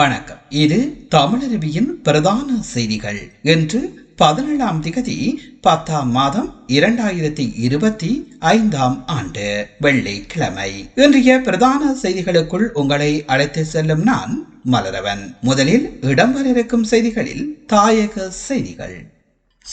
வணக்கம். இது தமிழருவியின் பிரதான செய்திகள் என்று பதினேழாம் திகதி பத்தாம் மாதம் இரண்டாயிரத்தி இருபத்தி ஐந்தாம் ஆண்டு வெள்ளிக்கிழமை. இன்றைய பிரதான செய்திகளுக்குள் உங்களை அழைத்து செல்லும் நான் மலரவன். முதலில் இடம்பெற இருக்கும் செய்திகளில் தாயக செய்திகள்.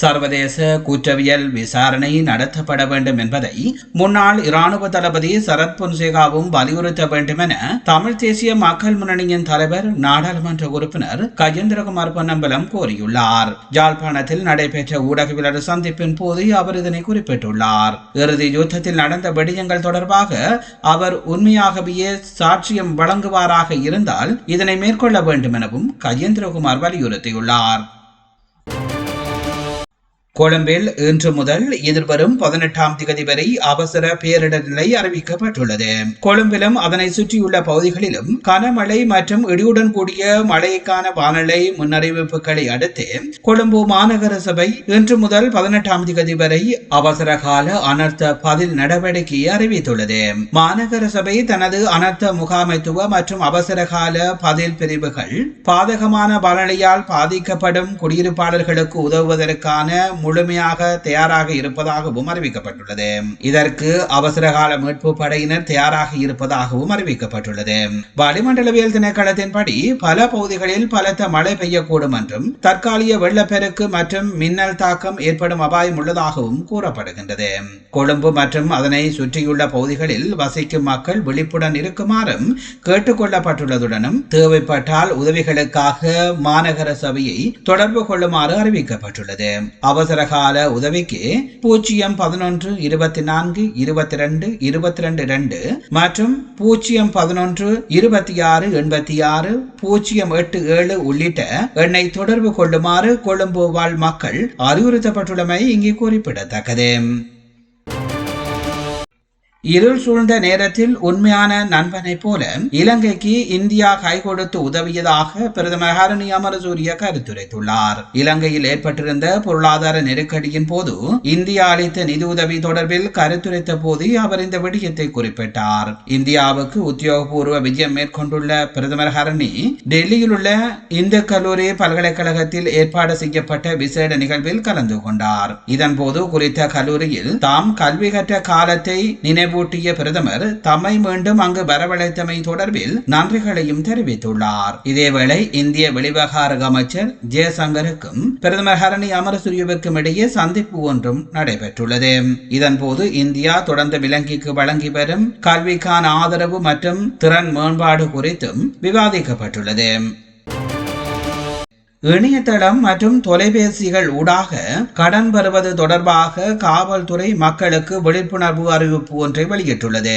சர்வதேச குற்றவியல் விசாரணை நடத்தப்பட வேண்டும் என்பதை முன்னாள் இராணுவ தளபதி சரத் பொன்சேகாவும் வலியுறுத்த வேண்டும் என தமிழ் தேசிய மக்கள் முன்னணியின் தலைவர் நாடாளுமன்ற உறுப்பினர் கஜேந்திரகுமார் பொன்னம்பலம் கோரியுள்ளார். யாழ்ப்பாணத்தில் நடைபெற்ற ஊடகவியலர் சந்திப்பின் போது அவர் இதனை குறிப்பிட்டுள்ளார். இறுதி யுத்தத்தில் நடந்த வெடியங்கள் தொடர்பாக அவர் உண்மையாகவே சாட்சியம் வழங்குவாராக இருந்தால் இதனை மேற்கொள்ள வேண்டும் எனவும் கஜேந்திரகுமார் வலியுறுத்தியுள்ளார். கொழும்பில் இன்று முதல் எதிர்வரும் பதினெட்டாம் திகதி வரை அவசர பேரிடர் நிலை அறிவிக்கப்பட்டுள்ளது. கொழும்பிலும் அதனை சுற்றியுள்ள பகுதிகளிலும் கனமழை மற்றும் இடியுடன் கூடிய மழைக்கான வானிலை முன்னறிவிப்புகளை அடுத்து கொழும்பு மாநகர சபை இன்று முதல் பதினெட்டாம் திகதி வரை அவசர கால அனர்த்த பதில் நடவடிக்கையை அறிவித்துள்ளது. மாநகர சபை தனது அனர்த்த முகாமைத்துவ மற்றும் அவசர கால பதில் பிரிவுகள் பாதகமான வானிலையால் பாதிக்கப்படும் குடியிருப்பாளர்களுக்கு உதவுவதற்கான முழுமையாக தயாராக இருப்பதாகவும் அறிவிக்கப்பட்டுள்ளது. இதற்கு அவசரகால மீட்பு படையினர் தயாராக இருப்பதாகவும் அறிவிக்கப்பட்டுள்ளது. வளிமண்டலவியல் திணைக்களத்தின்படி பல பகுதிகளில் பலத்த மழை பெய்யக்கூடும் என்றும் தற்காலிக வெள்ளப்பெருக்கு மற்றும் மின்னல் தாக்கம் ஏற்படும் அபாயம் உள்ளதாகவும் கூறப்படுகின்றது. கொழும்பு மற்றும் அதனை சுற்றியுள்ள பகுதிகளில் வசிக்கும் மக்கள் விழிப்புடன் இருக்குமாறும் கேட்டுக்கொள்ளப்பட்டுள்ளதுடனும் தேவைப்பட்டால் உதவிகளுக்காக மாநகர சபையை தொடர்பு கொள்ளுமாறு அறிவிக்கப்பட்டுள்ளது. அவசர அவசரகால உதவிக்கு பூஜ்ஜியம் பதினொன்று இருபத்தி நான்கு இருபத்தி ரெண்டு இருபத்தி ரெண்டு ரெண்டு மற்றும் பூஜ்ஜியம் பதினொன்று இருபத்தி ஆறு எண்பத்தி ஆறு பூஜ்ஜியம் எட்டு ஏழு உள்ளிட்ட எண்ணை தொடர்பு கொள்ளுமாறு கொழும்பு வாழ் மக்கள் அறிவுறுத்தப்பட்டுள்ளமை இங்கே குறிப்பிடத்தக்கது. இருள் சூழ்ந்த நேரத்தில் உண்மையான நண்பனை போல இலங்கைக்கு இந்தியா கை கொடுத்து உதவியதாக பிரதமர் ஹரணி அமரசூரிய கருத்துரைத்துள்ளார். இலங்கையில் ஏற்பட்டிருந்த பொருளாதார நெருக்கடியின் போது இந்தியா அளித்த நிதி உதவி தொடர்பில் கருத்துரைத்த போது அவர் இந்த விடயத்தை குறிப்பிட்டார். இந்தியாவுக்கு உத்தியோகபூர்வ விஜயம் மேற்கொண்டுள்ள பிரதமர் ஹரணி டெல்லியில் உள்ள இந்து கல்லூரி பல்கலைக்கழகத்தில் ஏற்பாடு செய்யப்பட்ட விசேட நிகழ்வில் கலந்து கொண்டார். இதன்போது குறித்த கல்லூரியில் தாம் கல்வி கற்ற காலத்தை நினைவு நினைவூட்டிய பிரதமர் தம்மை மீண்டும் அங்கு வரவழைத்தமை தொடர்பில் நன்றிகளையும் தெரிவித்துள்ளார். இதேவேளை இந்திய வெளிவகார அமைச்சர் ஜெயசங்கருக்கும் பிரதமர் ஹரணி அமரசூரியவுக்கும் இடையே சந்திப்பு ஒன்றும் நடைபெற்றுள்ளது. இதன்போது இந்தியா தொடர்ந்து இலங்கைக்கு வழங்கி வரும் கல்விக்கான ஆதரவு மற்றும் திறன் மேம்பாடு குறித்தும் விவாதிக்கப்பட்டுள்ளது. இணையதளம் மற்றும் தொலைபேசிகள் ஊடாக கடன் பெறுவது தொடர்பாக காவல்துறை மக்களுக்கு விழிப்புணர்வு அறிவிப்பு ஒன்றை வெளியிட்டுள்ளது.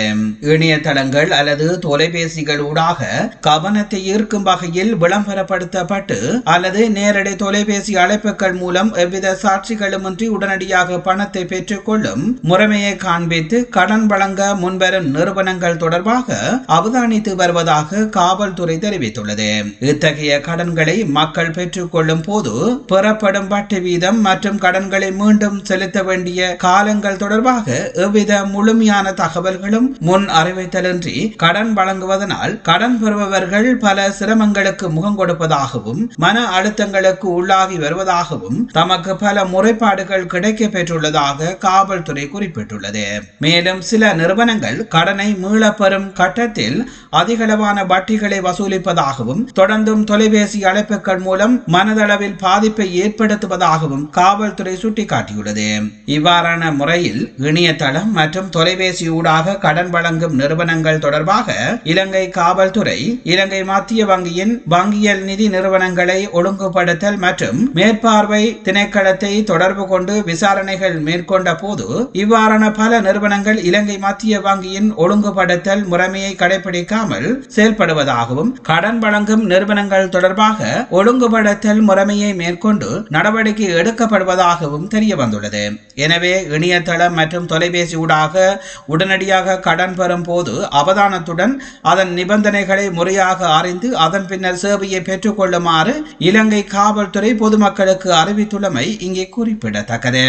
இணையதளங்கள் அல்லது தொலைபேசிகள் ஊடாக கவனத்தை ஈர்க்கும் வகையில் விளம்பரப்படுத்தப்பட்டு அல்லது நேரடி தொலைபேசி அழைப்புகள் மூலம் எவ்வித சாட்சிகளுமின்றி உடனடியாக பணத்தை பெற்றுக்கொள்ளும் முறைமையை காண்பித்து கடன் வழங்க முன்வரும் நிறுவனங்கள் தொடர்பாக அவதானித்து வருவதாக காவல்துறை தெரிவித்துள்ளது. இத்தகைய கடன்களை மக்கள் பெற்று பெற்றுக்கொள்ளும் போது பெறப்படும் வட்டி வீதம் மற்றும் கடன்களை மீண்டும் செலுத்த வேண்டிய காலங்கள் தொடர்பாக எவ்வித முழுமையான தகவல்களும் முன் அறிவித்தலின்றி கடன் வழங்குவதனால் கடன் பெறுபவர்கள் பல சிரமங்களுக்கு முகம் கொடுப்பதாகவும் மன அழுத்தங்களுக்கு உள்ளாகி வருவதாகவும் தமக்கு பல முறைப்பாடுகள் கிடைக்க பெற்றுள்ளதாக காவல்துறை குறிப்பிட்டுள்ளது. மேலும் சில நிறுவனங்கள் கடனை மீளப்பெறும் கட்டத்தில் அதிகளவான வட்டிகளை வசூலிப்பதாகவும் தொடர்ந்தும் தொலைபேசி அழைப்புகள் மூலம் மனதளவில் பாதிப்பை ஏற்படுத்துவதாகவும் காவல்துறை சுட்டிக்காட்டியுள்ளது. இவ்வாறான முறையில் இணையதளம் மற்றும் தொலைபேசி ஊடாக கடன் வழங்கும் நிறுவனங்கள் தொடர்பாக இலங்கை காவல்துறை இலங்கை மத்திய வங்கியின் வங்கியல் நிதி நிறுவனங்களை ஒழுங்குபடுத்தல் மற்றும் மேற்பார்வை திணைக்களத்தை தொடர்பு கொண்டு விசாரணைகள் மேற்கொண்ட போது இவ்வாறான பல நிறுவனங்கள் இலங்கை மத்திய வங்கியின் ஒழுங்குபடுத்தல் முறைமையை கடைபிடிக்காமல் செயல்படுவதாகவும் கடன் வழங்கும் நிறுவனங்கள் தொடர்பாக ஒழுங்குபட கடத்தல் முறைமையை மேற்கொண்டு நடவடிக்கை எடுக்கப்படுவதாகவும் தெரிய வந்துள்ளது எனவே இணையதளம் மற்றும் தொலைபேசி ஊடாக உடனடியாக கடன் பெறும் போது அவதானத்துடன் அதன் நிபந்தனைகளை முறையாக அறிந்து அதன் பின்னர் சேவையை பெற்றுக்கொள்ளுமாறு இலங்கை காவல்துறை பொதுமக்களுக்கு அறிவித்துள்ளமை இங்கே குறிப்பிடத்தக்கது.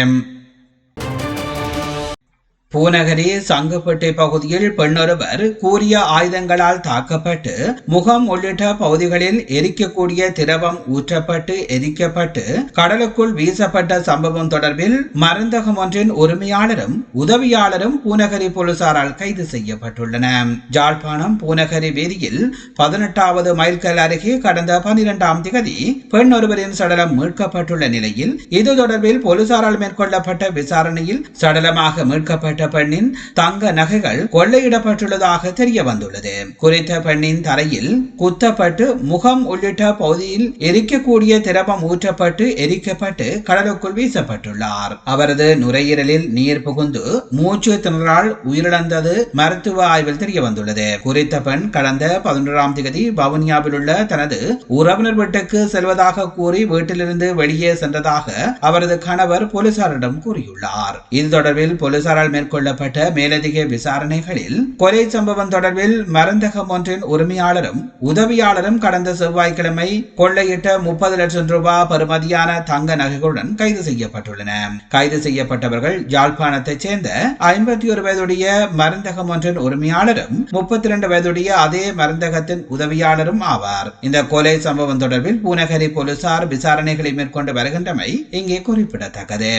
பூநகரி சங்குப்பட்டை பகுதியில் பெண்ணொருவர் கூறிய ஆயுதங்களால் தாக்கப்பட்டு முகம் உள்ளிட்ட பகுதிகளில் எரிக்கக்கூடிய திரவம் ஊற்றப்பட்டு எரிக்கப்பட்டு கடலுக்குள் வீசப்பட்ட சம்பவம் தொடர்பில் மருந்தகம் ஒன்றின் உரிமையாளரும் உதவியாளரும் பூநகரி போலீசாரால் கைது செய்யப்பட்டுள்ளன ஜாழ்ப்பாணம் பூநகரி வீதியில் பதினெட்டாவது மைல்கல் அருகே கடந்த பனிரெண்டாம் திகதி பெண் ஒருவரின் சடலம் மீட்கப்பட்டுள்ள நிலையில் இது தொடர்பில் போலீசாரால் மேற்கொள்ளப்பட்ட விசாரணையில் சடலமாக மீட்கப்பட்ட பெண்ணின் தங்க நகைகள் கொள்ளையிடப்பட்டுள்ளதாக தெரிய வந்துள்ளது குறித்த பெண்ணின் தரையில் குத்தப்பட்டு முகம் உள்ளிட்ட பகுதியில் எரிக்கக்கூடிய திரவம் ஊற்றப்பட்டு எரிக்கப்பட்டு கடலுக்குள் வீசப்பட்டுள்ளார். அவரது நுரையீரலில் நீர் புகுந்து மூச்சு திணறால் உயிரிழந்தது மருத்துவ ஆய்வில் தெரிய வந்துள்ளது குறித்த பெண் கடந்த பதினொன்றாம் தேதி வவுனியாவில் உள்ள தனது உறவினர் வீட்டுக்கு செல்வதாக கூறி வீட்டிலிருந்து வெளியே சென்றதாக அவரது கணவர் போலீசாரிடம் கூறியுள்ளார். இது தொடர்பில் போலீசாரால் மேற்கொள்ள மேற்கொள்ளப்பட்ட மேலதிக விசாரணைகளில் கொலை சம்பவம் தொடர்பில் மருந்தகம் ஒன்றின் உரிமையாளரும் உதவியாளரும் கடந்த செவ்வாய்க்கிழமை கொள்ளையிட்ட முப்பது லட்சம் ரூபாய் பெறுமதியான தங்க நகைகளுடன் கைது செய்யப்பட்டுள்ளன. கைது செய்யப்பட்டவர்கள் யாழ்ப்பாணத்தைச் சேர்ந்த ஐம்பத்தி ஒரு வயதுடைய மருந்தகம் ஒன்றின் உரிமையாளரும் முப்பத்தி இரண்டு வயதுடைய அதே மருந்தகத்தின் உதவியாளரும் ஆவார். இந்த கொலை சம்பவம் தொடர்பில் பூநகரி போலீசார் விசாரணைகளை மேற்கொண்டு வருகின்றமை இங்கே குறிப்பிடத்தக்கது.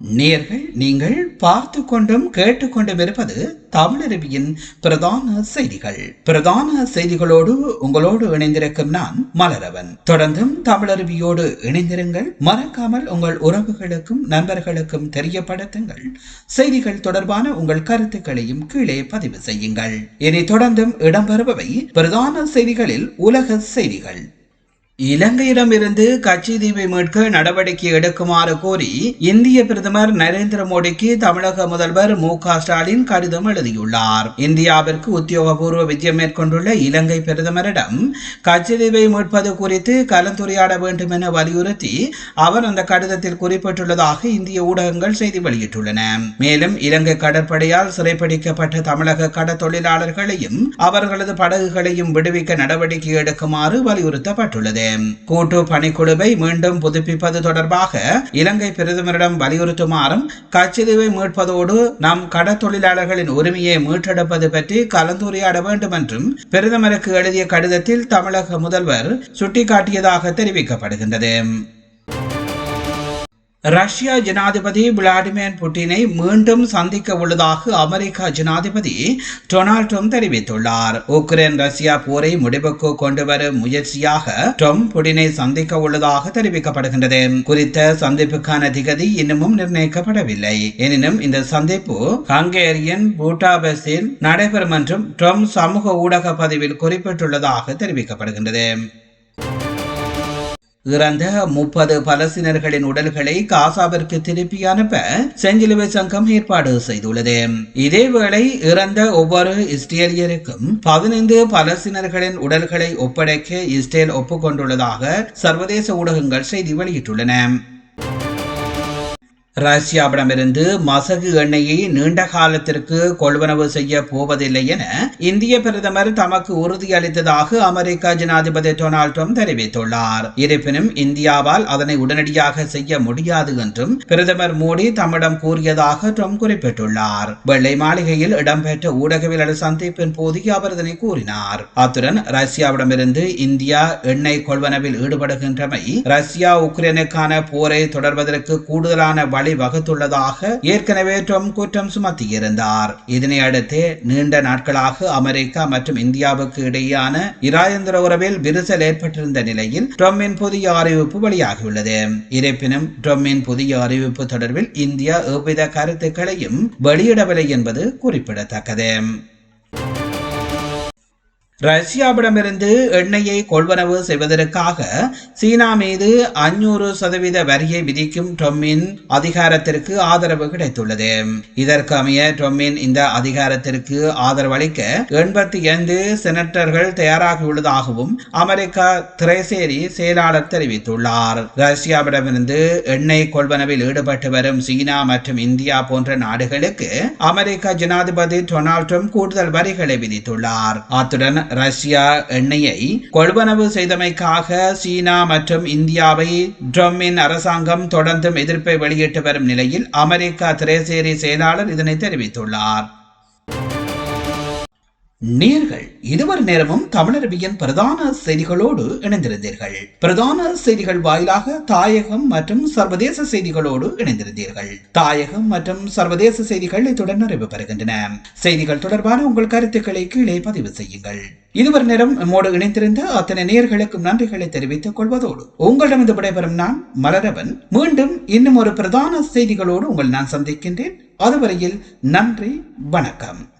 நேர்கள் நீங்கள் பார்த்து கொண்டும் கேட்டுக்கொண்டும் இருப்பது தமிழருவியின் பிரதான செய்திகள். பிரதான செய்திகளோடு உங்களோடு இணைந்திருக்கும் நான் மலரவன். தொடர்ந்தும் தமிழருவியோடு இணைந்திருங்கள். மறக்காமல் உங்கள் உறவுகளுக்கும் நண்பர்களுக்கும் தெரியப்படுத்துங்கள். செய்திகள் தொடர்பான உங்கள் கருத்துக்களையும் கீழே பதிவு செய்யுங்கள். இனி தொடர்ந்தும் இடம்பெறுபவை பிரதான செய்திகளில் உலக செய்திகள். இலங்கையிடமிருந்து கட்சிதீவை மீட்க நடவடிக்கை எடுக்குமாறு கோரி இந்திய பிரதமர் நரேந்திர மோடிக்கு தமிழக முதல்வர் மு ஸ்டாலின் கடிதம் எழுதியுள்ளார். இந்தியாவிற்கு உத்தியோகபூர்வ விஜயம் மேற்கொண்டுள்ள இலங்கை பிரதமரிடம் கட்சிதீவை மீட்பது குறித்து கலந்துரையாட வேண்டும் என வலியுறுத்தி அவர் அந்த கடிதத்தில் குறிப்பிட்டுள்ளதாக இந்திய ஊடகங்கள் செய்தி வெளியிட்டுள்ளன. மேலும் இலங்கை கடற்படையால் சிறைப்பிடிக்கப்பட்ட தமிழக கடற்தொழிலாளர்களையும் அவர்களது படகுகளையும் விடுவிக்க நடவடிக்கை எடுக்குமாறு வலியுறுத்தப்பட்டுள்ளது. கூட்டு பணிக்குழுவை மீண்டும் புதுப்பிப்பது தொடர்பாக இலங்கை பிரதமரிடம் வலியுறுத்துமாறும் கட்சிதீவை மீட்பதோடு நம் கடற்தொழிலாளர்களின் உரிமையை மீட்டெடுப்பது பற்றி கலந்துரையாட வேண்டும் என்றும் பிரதமருக்கு எழுதிய கடிதத்தில் தமிழக முதல்வர் சுட்டிக்காட்டியதாக தெரிவிக்கப்படுகின்றது. ரஷ்யா ஜனாதிபதி விளாடிமிர் புட்டினை மீண்டும் சந்திக்க உள்ளதாக அமெரிக்க ஜனாதிபதி டொனால்ட் ட்ரம்ப் தெரிவித்துள்ளார். உக்ரைன் ரஷ்யா போரை முடிவுக்கு கொண்டு வரும் முயற்சியாக ட்ரம்ப் புட்டினை சந்திக்க உள்ளதாக தெரிவிக்கப்படுகின்றது. குறித்த சந்திப்புக்கான திகதி இன்னமும் நிர்ணயிக்கப்படவில்லை. எனினும் இந்த சந்திப்பு ஹங்கேரியன் பூட்டாபஸில் நடைபெறும் என்றும் ட்ரம்ப் சமூக ஊடக பதிவில் குறிப்பிட்டுள்ளதாக தெரிவிக்கப்படுகின்றது. இறந்த முப்பது பலஸ்தீனர்களின் உடல்களை காசாவிற்கு திருப்பி அனுப்ப செஞ்சிலுவை சங்கம் ஏற்பாடு செய்துள்ளது. இதேவேளை இறந்த ஒவ்வொரு இஸ்ரேலியருக்கும் பதினைந்து பலஸ்தீனர்களின் உடல்களை ஒப்படைக்க இஸ்ரேல் ஒப்புக்கொண்டுள்ளதாக சர்வதேச ஊடகங்கள் செய்தி வெளியிட்டுள்ளன. ரஷ்யாவிடமிருந்து மசகு எண்ணெயை நீண்ட காலத்திற்கு கொள்வனவு செய்ய போவதில்லை என இந்திய பிரதமர் தமக்கு உறுதியளித்ததாக அமெரிக்க ஜனாதிபதி டொனால்ட் ட்ரம்ப் தெரிவித்துள்ளார். இருப்பினும் இந்தியாவால் அதனை உடனடியாக செய்ய முடியாது என்றும் பிரதமர் மோடி தம்மிடம் கூறியதாக ட்ரம்ப் குறிப்பிட்டுள்ளார். வெள்ளை மாளிகையில் இடம்பெற்ற ஊடகவியலாளர் சந்திப்பின் போது அவர் இதனை கூறினார். அத்துடன் ரஷ்யாவிடமிருந்து இந்தியா எண்ணெய் கொள்வனவில் ஈடுபடுகின்றமை ரஷ்யா உக்ரைனுக்கான போரை தொடர்வதற்கு கூடுதலான வழி வகுத்துள்ளதாக ஏற்கனவே ட்ரம்ப் குற்றம் சுமத்தியிருந்தார். இதனையடுத்து நீண்ட நாட்களாக அமெரிக்கா மற்றும் இந்தியாவுக்கு இடையேயான இராயந்திர உறவில் விரிசல் ஏற்பட்டிருந்த நிலையில் ட்ரம்பின் புதிய அறிவிப்பு வெளியாகியுள்ளது. இருப்பினும் ட்ரம்பின் புதிய அறிவிப்பு தொடர்பில் இந்தியா எவ்வித கருத்துக்களையும் வெளியிடவில்லை என்பது குறிப்பிடத்தக்கது. ரஷ்யாவிடமிருந்து எண்ணெயை கொள்வனவு செய்வதற்காக சீனா மீது அஞ்சூறு சதவீத வரியை விதிக்கும் டொம்மின் அதிகாரத்திற்கு ஆதரவு கிடைத்துள்ளது. இதற்கு அமைய டொம்மின் இந்த அதிகாரத்திற்கு ஆதரவு அளிக்க எண்பத்தி ஐந்து செனட்டர்கள் தயாராகியுள்ளதாகவும் அமெரிக்கா திரைசேரி செயலாளர் தெரிவித்துள்ளார். ரஷ்யாவிடமிருந்து எண்ணெய் கொள்வனவில் ஈடுபட்டு வரும் சீனா மற்றும் இந்தியா போன்ற நாடுகளுக்கு அமெரிக்க ஜனாதிபதி டொனால்ட் ட்ரம்ப் கூடுதல் வரிகளை விதித்துள்ளார். அத்துடன் ரஷ்யா எண்ணெயை கொள்வனவு செய்தமைக்காக சீனா மற்றும் இந்தியாவை ட்ரம்மின் அரசாங்கம் தொடர்ந்தும் எதிர்ப்பை வெளியிட்டு வரும் நிலையில் அமெரிக்கா திரைசேரி செயலாளர் இதனை தெரிவித்துள்ளார். நேர்கள் இதுவரை நேரமும் தமிழரபியின் பிரதான செய்திகளோடு இணைந்திருந்தீர்கள். பிரதான செய்திகள் வாயிலாக தாயகம் மற்றும் சர்வதேச செய்திகளோடு இணைந்திருந்தீர்கள். தாயகம் மற்றும் சர்வதேச செய்திகள் இத்துடன் நிறைவு பெறுகின்றன. செய்திகள் தொடர்பான உங்கள் கருத்துக்களை கீழே பதிவு செய்யுங்கள். இதுவரை நேரம் நம்மோடு இணைந்திருந்த அத்தனை நேர்களுக்கும் நன்றிகளை தெரிவித்துக் கொள்வதோடு உங்களிடமிருந்து விடைபெறும் நான் மலரவன். மீண்டும் இன்னும் ஒரு பிரதான செய்திகளோடு உங்கள் நான் சந்திக்கின்றேன். அதுவரையில் நன்றி வணக்கம்.